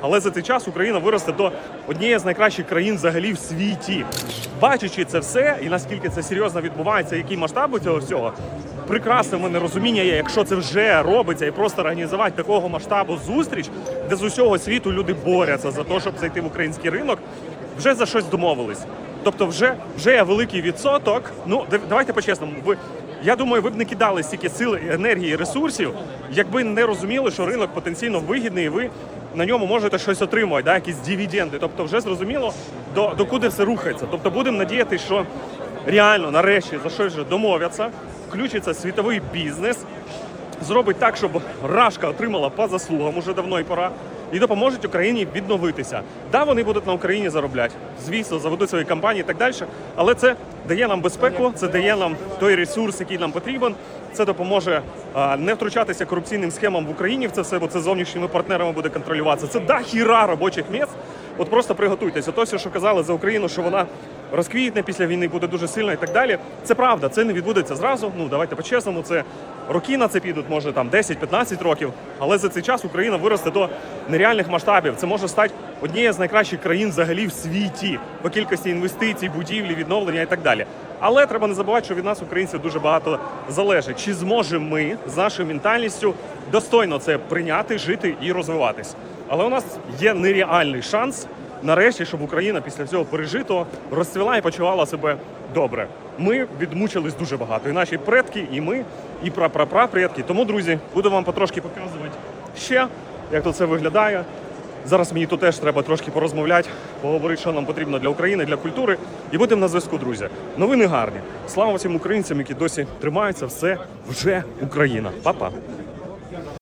Але за цей час Україна виросте до однієї з найкращих країн взагалі в світі. Бачачи це все і наскільки це серйозно відбувається, які масштаби цього всього, прекрасне в мене розуміння є, якщо це вже робиться, і просто організувати такого масштабу зустріч, де з усього світу люди борються за те, щоб зайти в український ринок, вже за щось домовились. Тобто, вже вже є великий відсоток. Ну давайте по-чесному. Ви я думаю, ви б не кидали стільки сили, енергії, ресурсів, якби не розуміли, що ринок потенційно вигідний, і ви на ньому можете щось отримувати, да, якісь дивіденди. Тобто, вже зрозуміло, до, до куди все рухається. Тобто, будемо надіятися, що реально нарешті за щось вже домовляться, включиться світовий бізнес, зробить так, щоб Рашка отримала по заслугам уже давно і пора, і допоможуть Україні відновитися. Да, вони будуть на Україні заробляти, звісно, заведуть свої компанії і так далі. Але це дає нам безпеку, це дає нам той ресурс, який нам потрібен. Це допоможе не втручатися корупційним схемам в Україні в це все, бо це зовнішніми партнерами буде контролюватися. Це да хіра робочих місць. От просто приготуйтеся. То, все, що казали за Україну, що вона розквітне після війни, буде дуже сильна і так далі. Це правда, це не відбудеться зразу. Ну давайте по-чесному. Це роки на це підуть, може там 10-15 років. Але за цей час Україна виросте до нереальних масштабів. Це може стати однією з найкращих країн взагалі в світі по кількості інвестицій, будівлі, відновлення і так далі. Але треба не забувати, що від нас, українців, дуже багато залежить. Чи зможемо ми з нашою ментальністю достойно це прийняти, жити і розвиватись? Але у нас є нереальний шанс нарешті, щоб Україна після всього пережитого розцвіла і почувала себе добре. Ми відмучились дуже багато. І наші предки, і ми, і прапрапрапредки. Тому, друзі, буду вам потрошки показувати ще, як то це виглядає. Зараз мені тут теж треба трошки порозмовляти, поговорити, що нам потрібно для України, для культури. І будемо на зв'язку, друзі. Новини гарні. Слава всім українцям, які досі тримаються. Все вже Україна. Па-па.